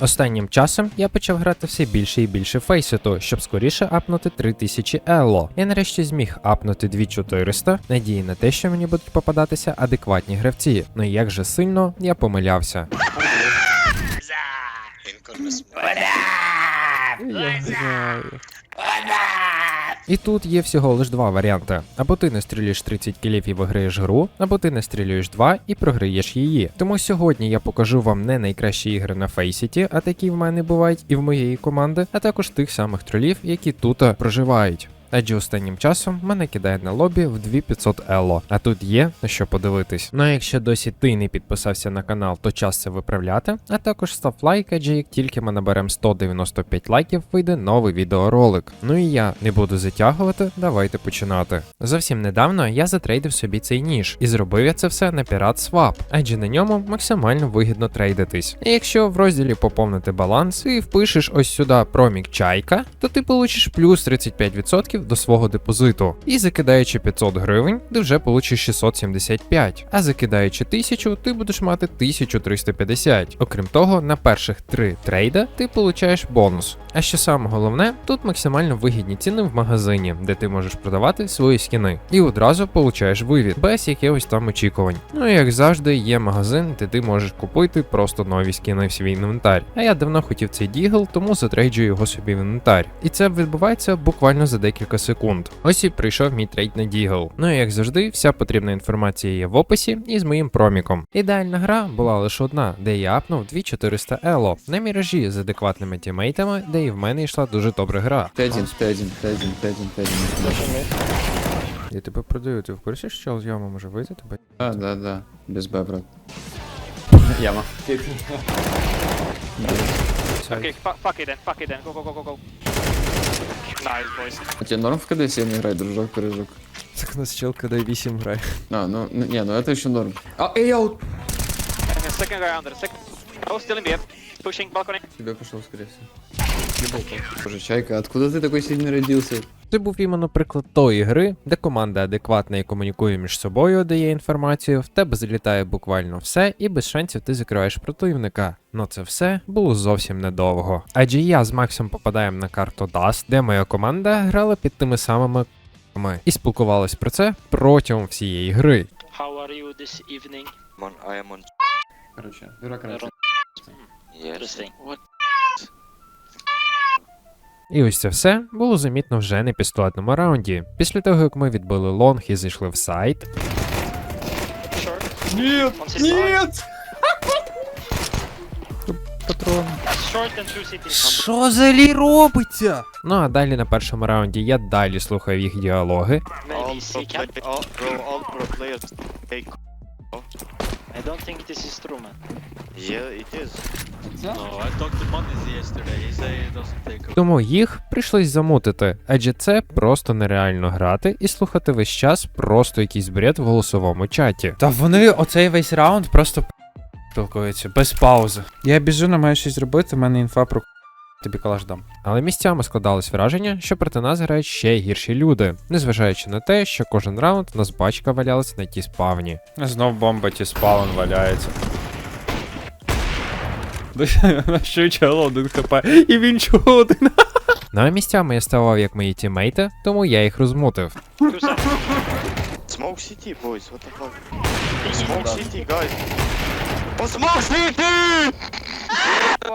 Останнім часом я почав грати все більше і більше фейситу, щоб скоріше апнути 3000 ело. Я нарешті зміг апнути 2400, надії на те, що мені будуть попадатися адекватні гравці. Ну і як же сильно я помилявся. Я знаю. І тут є всього лиш два варіанти: або ти настрілюєш 30 кілів і виграєш гру, або ти настрілюєш 2 і програєш її. Тому сьогодні я покажу вам не найкращі ігри на Фейсіті, а такі в мене бувають і в моєї команди, а також тих самих тролів, які тут е, проживають. Адже останнім часом мене кидає на лобі в 2500 ело, а тут є на що подивитись. Ну а якщо досі ти не підписався на канал, то час це виправляти. А також став лайк, адже як тільки ми наберемо 195 лайків, вийде новий відеоролик. Ну і я не буду затягувати, давайте починати. Зовсім недавно я затрейдив собі цей ніж, і зробив я це все на Pirate Swap, адже на ньому максимально вигідно трейдитись. І якщо в розділі поповнити баланс і впишеш ось сюди промік чайка, то ти получиш плюс 35% до свого депозиту. І закидаючи 500 гривень, ти вже получиш 675. А закидаючи 1000, ти будеш мати 1350. Окрім того, на перших три трейда ти получаєш бонус. А що саме головне, тут максимально вигідні ціни в магазині, де ти можеш продавати свої скіни. І одразу получаєш вивід, без якихось там очікувань. Ну і як завжди, є магазин, де ти можеш купити просто нові скіни в свій інвентар. А я давно хотів цей дігл, тому затрейджую його собі в інвентар. І це відбувається буквально за декілька секунд. Ось і прийшов мій трейд на дігл. Ну і як завжди, вся потрібна інформація є в описі і з моїм проміком. Ідеальна гра була лише одна, де я апнув 2400 ело на міражі з адекватними тімейтами, де і в мене йшла дуже добра гра. Т1, Т1, Т1, Т1, Т1. Я тебе продаю, ти в курсі, що з яма може вийти тебе? Да, да, да. Без Б, брат. Яма. Fu fuck it then, fuck it then, go, go, go, go, go. Nice, boys. А тебе норм в КД 7 играть, дружок, пирожок? Так у нас чел, коли 8 грає. А, ну, ну, не, ну это еще норм. А, эй, аут! Okay, second guy under, second. Oh, still in BF. Pushing balcony. Тебе пошел, скорее всего. Боже, Чайка, откуда ты такой сильный родился? Це був іменно приклад тої гри, де команда адекватна і комунікує між собою, дає інформацію, в тебе залітає буквально все, і без шансів ти закриваєш противника. Но це все було зовсім недовго. Адже я з Максом попадаємо на карту Dust, де моя команда грала під тими самими к***ми і спілкувалась про це протягом всієї гри. How are you this evening? I am on. Короче, дурак раньше. Yes. Interesting. What? І ось це все було замітно вже на пістолетному раунді. Після того, як ми відбили лонг і зайшли в сайт, C side. патрон. Що взагалі робиться? Ну а далі на першому раунді я далі слухав їх діалоги. I don't think this is true, man. Yeah, it is. No, I talked to Mondays yesterday. He said he doesn't take. Тому їх прийшлось замутити, адже це просто нереально грати і слухати весь час просто якийсь бред в голосовому чаті. Та вони оцей весь раунд просто спілкуються без паузи. Я біжу, намагаю щось зробити, в мене інфа про тобі калаш дам. Але місцями складалось враження, що проти нас грають ще гірші люди, незважаючи на те, що кожен раунд у нас бачка валялась на ті спавні. Знов бомба ті спаун валяється. Що чало один хп, і він чого один. Ну а місцями я ставав як мої тімейти, тому я їх розмутив. Smoke CT, boys. What the fuck? Smoke CT, guys. Smoke CT!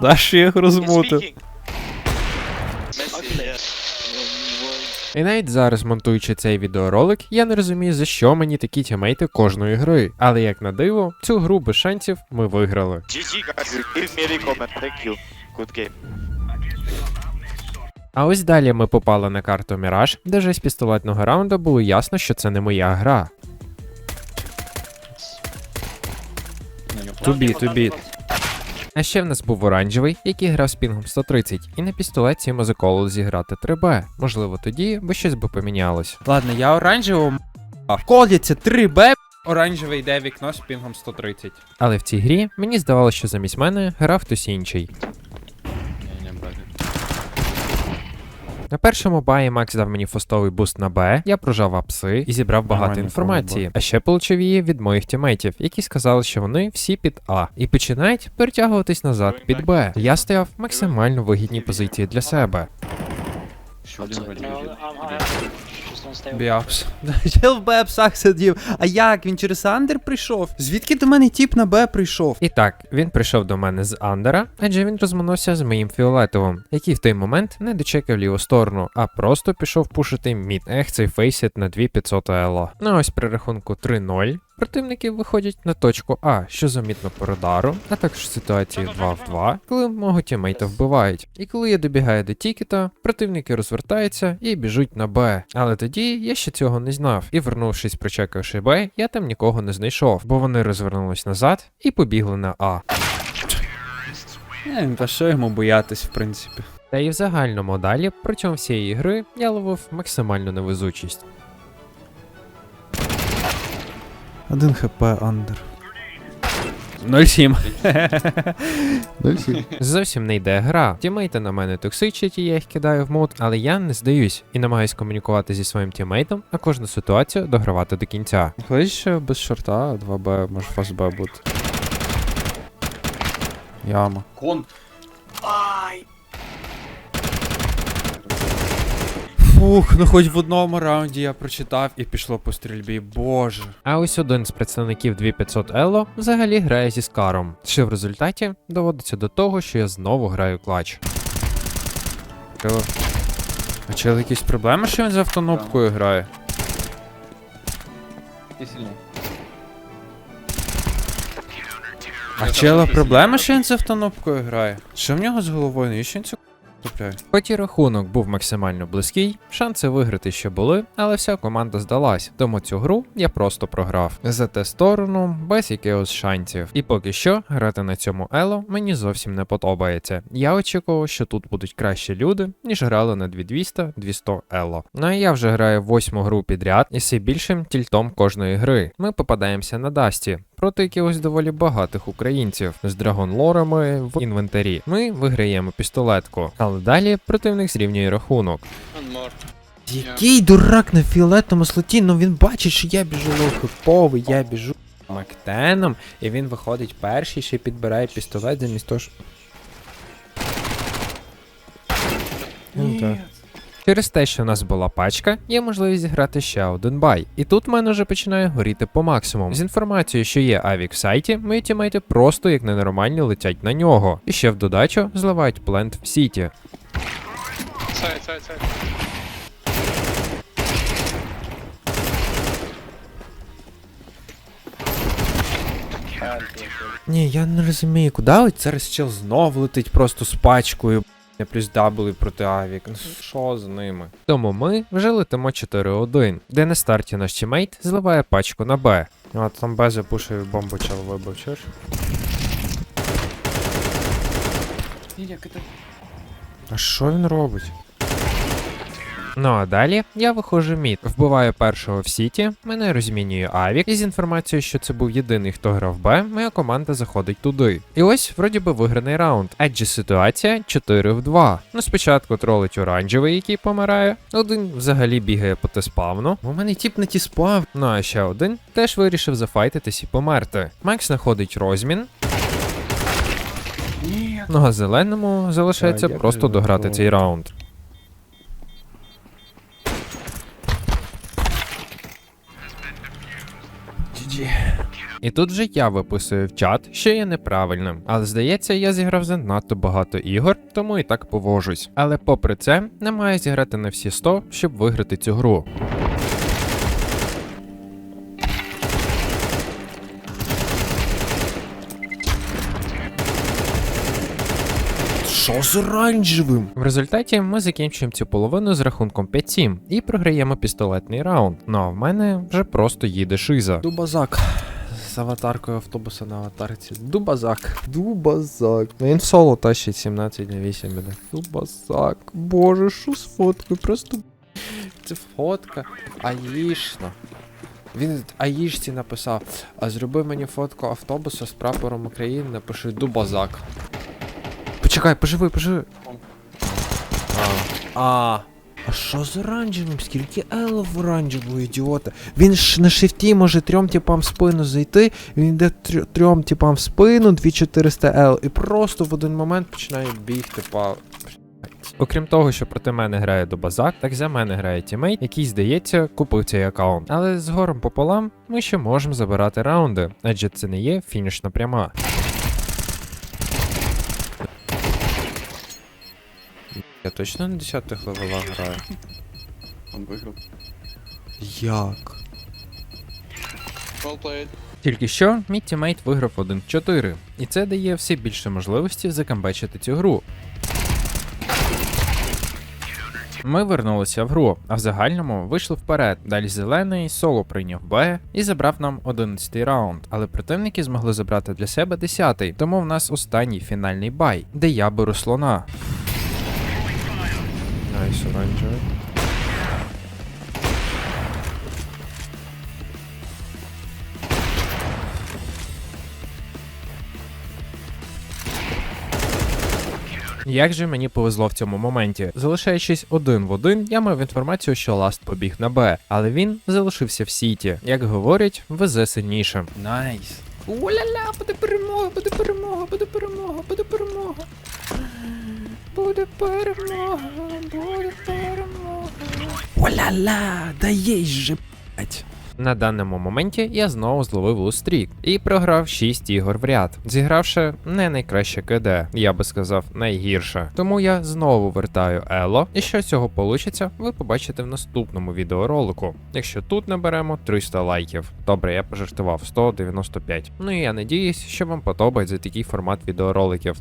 Даш їх розмутив. І навіть зараз, монтуючи цей відеоролик, я не розумію, за що мені такі тімейти кожної гри. Але як на диво, цю гру без шансів ми виграли. GG, guys. Give me recommend. Thank you. Good game. А ось далі ми попали на карту Міраж, де вже з пістолетного раунду було ясно, що це не моя гра. Тубі, тубі. А ще в нас був оранжевий, який грав з пінгом 130, і на пістолеті йому зіграти 3Б. Можливо, тоді бо щось би помінялось. Ладно, я оранжевого в коліці 3Б. Оранжевий йде вікно з пінгом 130. Але в цій грі мені здавалося, що замість мене грав хтось інший. Не, не, брат. На першому баї Макс дав мені фостовий буст на Б, я прожав апси і зібрав багато інформації. А ще получив її від моїх тімейтів, які сказали, що вони всі під А, і починають перетягуватись назад під Б. Я стояв в максимально вигідній позиції для себе. Що один stay. Біапс. Чел в Бепсах сидів. А як? Він через Андер прийшов? Звідки до мене тіп на Б прийшов? І так, він прийшов до мене з Андера, адже він розминувся з моїм фіолетовим, який в той момент не дочекав ліву сторону, а просто пішов пушити мід. Ех, цей фейсіт на 2500 ело. Ну ось при рахунку 3-0. Противники виходять на точку А, що замітно по радару, а також ситуації 2 в 2, коли мого тімейта вбивають. І коли я добігаю до Тікета, противники розвертаються і біжуть на Б. Але тоді я ще цього не знав. І вернувшись, прочекавши Б, я там нікого не знайшов, бо вони розвернулись назад і побігли на А. Е, та що йому боятись, в принципі. Та і в загальному далі протягом всієї гри я ловив максимальну невезучість. Один хп Андер. 0,7. Зовсім не йде гра. Тімейти на мене токсичать, і я їх кидаю в мод, але я не здаюсь і намагаюсь комунікувати зі своїм тімейтом, а кожну ситуацію догравати до кінця. Колись без шорта, 2Б, може фаст Б бути. Яма. Кон. Фух, ну хоч в одному раунді я прочитав і пішло по стрільбі, боже. А ось один з представників 2500 Elo взагалі грає зі скаром, що в результаті доводиться до того, що я знову граю клач. А чел якісь проблеми, що він з автонопкою грає? Ти сильний. А чела проблема, що він з автонопкою грає? Що в нього з головою? Навіщо він цю купляє? Хоч і рахунок був максимально близький, шанси виграти ще були, але вся команда здалась, тому цю гру я просто програв. За те сторону, без якихось шансів. І поки що грати на цьому ело мені зовсім не подобається. Я очікував, що тут будуть кращі люди, ніж грали на 2200-200 ело. Ну а я вже граю восьму гру підряд і все більшим тільтом кожної гри. Ми попадаємося на Дасті. Проти якихось доволі багатих українців з драгонлорами в інвентарі. Ми виграємо пістолетку, але далі противник зрівнює рахунок. Який дурак на фіолетовому слоті, ну він бачить, що я біжу лоухиповий, я біжу Мактеном, і він виходить перший, ще підбирає пістолет замість того, що... Ну, так. Через те, що в нас була пачка, є можливість зіграти ще один бай. І тут в мене вже починає горіти по максимуму. З інформацією, що є авік в сайті, мої тімейти просто як ненормальні летять на нього. І ще в додачу зливають плент в сіті. Side, side, side. Ні, я не розумію, куди от зараз чел знов летить просто з пачкою, б***ь, плюс W проти Авік. Ну що з ними? Тому ми вже летимо 4-1, де на старті наш тімейт зливає пачку на Б. А там Б запушив бомбу чел вибив, чуєш? А що він робить? Ну а далі я виходжу мід, вбиваю першого в сіті, мене розмінює Авік, і з інформацією, що це був єдиний, хто грав Б, моя команда заходить туди. І ось вроді би виграний раунд. Адже ситуація 4 в 2. Ну спочатку тролить оранжевий, який помирає, один взагалі бігає по теспавну. У мене тіп на ті спав. Ну а ще один теж вирішив зафайтитись і померти. Макс знаходить розмін. Ну а зеленому залишається просто дограти цей раунд. І тут вже я виписую в чат, що є неправильним. Але здається, я зіграв занадто багато ігор, тому і так повожусь. Але попри це, не маю зіграти на всі 100, щоб виграти цю гру. Що з оранжевим? В результаті ми закінчуємо цю половину з рахунком 5-7 і програємо пістолетний раунд. Ну а в мене вже просто їде шиза. Дубазак. З аватаркою автобуса на аватарці. Дубазак. Дубазак. Ну, Він соло тащить 17 на 8 іде. Дубазак. Боже, що з фоткою? Просто це фотка аїшна. Він аїшці написав, а зроби мені фотку автобуса з прапором України, напиши Дубазак. Почекай, поживи, поживи. А. А. А що з оранжевим? Скільки ело в оранжевого ідіота? Він ж на шифті може трьом типам в спину зайти, він йде трьо- трьом типам в спину, 2400 ел, і просто в один момент починає бігти па. Окрім того, що проти мене грає Дубазак, так за мене грає тімейт, який, здається, купив цей аккаунт. Але з горем пополам ми ще можемо забирати раунди, адже це не є фінішна пряма. Я точно на 10 левелах граю. Он виграв. Як? Тільки що мій тімейт виграв 1-4, і це дає все більше можливості закамбечити цю гру. Ми вернулися в гру, а в загальному вийшли вперед. Далі зелений соло прийняв Б і забрав нам 11 й раунд. Але противники змогли забрати для себе 10-й, тому в нас останній фінальний бай, де я беру слона. Найс, оранжевий. Як же мені повезло в цьому моменті. Залишаючись один в один, я мав інформацію, що Ласт побіг на Б, але він залишився в сіті. Як говорять, везе сильніше. Найс. Уля-ля, буде перемога, буде перемога, буде перемога, буде перемога. Буде перемога, буде перемога. Оля-ла, да єсть же, блять. На даному моменті я знову зловив лустрік і програв 6 ігор в ряд, зігравши не найкраще КД, я би сказав, найгірше. Тому я знову вертаю Ело, і що з цього получиться, ви побачите в наступному відеоролику. Якщо тут наберемо 300 лайків. Добре, я пожартував 195. Ну і я надіюсь, що вам подобається такий формат відеороликів.